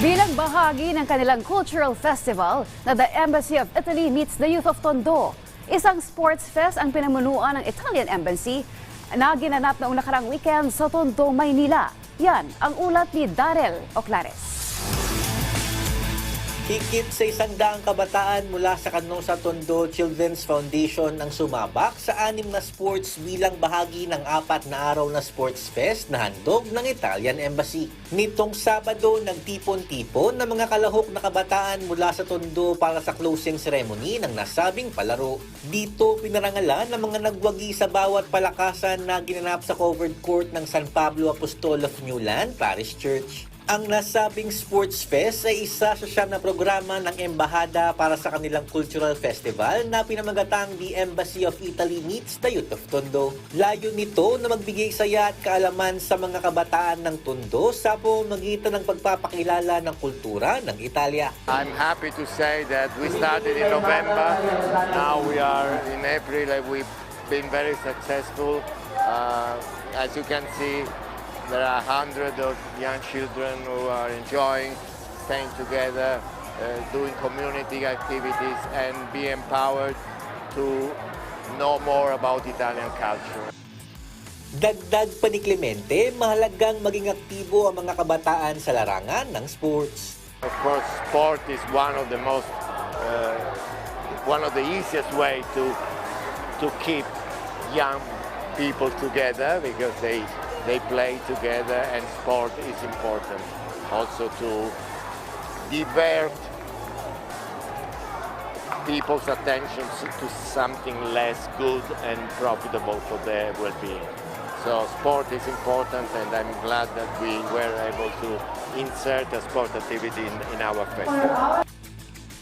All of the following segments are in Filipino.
Bilang bahagi ng kanilang cultural festival na the Embassy of Italy meets the Youth of Tondo, isang sports fest ang pinamunuan ng Italian Embassy na ginanap noong nakarang weekend sa Tondo, Maynila. Yan ang ulat ni Darrell Oclares. Higit sa isang daang kabataan mula sa Canosa Tondo Children's Foundation ang sumabak sa anim na sports bilang bahagi ng apat na araw na sports fest na handog ng Italian Embassy. Nitong Sabado, nagtipon-tipon ng mga kalahok na kabataan mula sa Tondo para sa closing ceremony ng nasabing palaro. Dito pinarangalan ng mga nagwagi sa bawat palakasan na ginanap sa covered court ng San Pablo Apostol of Newland Parish Church. Ang nasabing Sports Fest ay isa sa siyam na programa ng Embahada para sa kanilang cultural festival na pinamagatang The Embassy of Italy Meets the Youth of Tondo. Layo nito na magbigay saya at kaalaman sa mga kabataan ng Tondo sa pamamagitan ng pagpapakilala ng kultura ng Italia. I'm happy to say that we started in November. Now we are in April and we've been very successful. Uh, as you can see, there are hundreds of young children who are enjoying staying together, uh, doing community activities and be empowered to know more about Italian culture. Dagdag pa ni Clemente, mahalagang maging aktibo ang mga kabataan sa larangan ng sports. Of course, sport is one of the most, uh, one of the easiest way to to keep young people together because they they play together and sport is important. Also to divert people's attention to something less good and profitable for their well-being. So sport is important and I'm glad that we were able to insert a sport activity in, in our festival.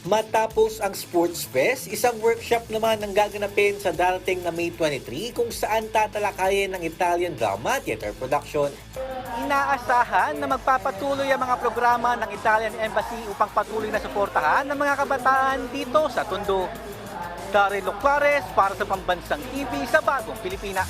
Matapos ang Sports Fest, isang workshop naman ang gaganapin sa darating na May 23 kung saan tatalakayin ng Italian drama theater production. Inaasahan na magpapatuloy ang mga programa ng Italian Embassy upang patuloy na suportahan ng mga kabataan dito sa Tondo. Daryl Clares para sa Pambansang TV sa Bagong Pilipinas.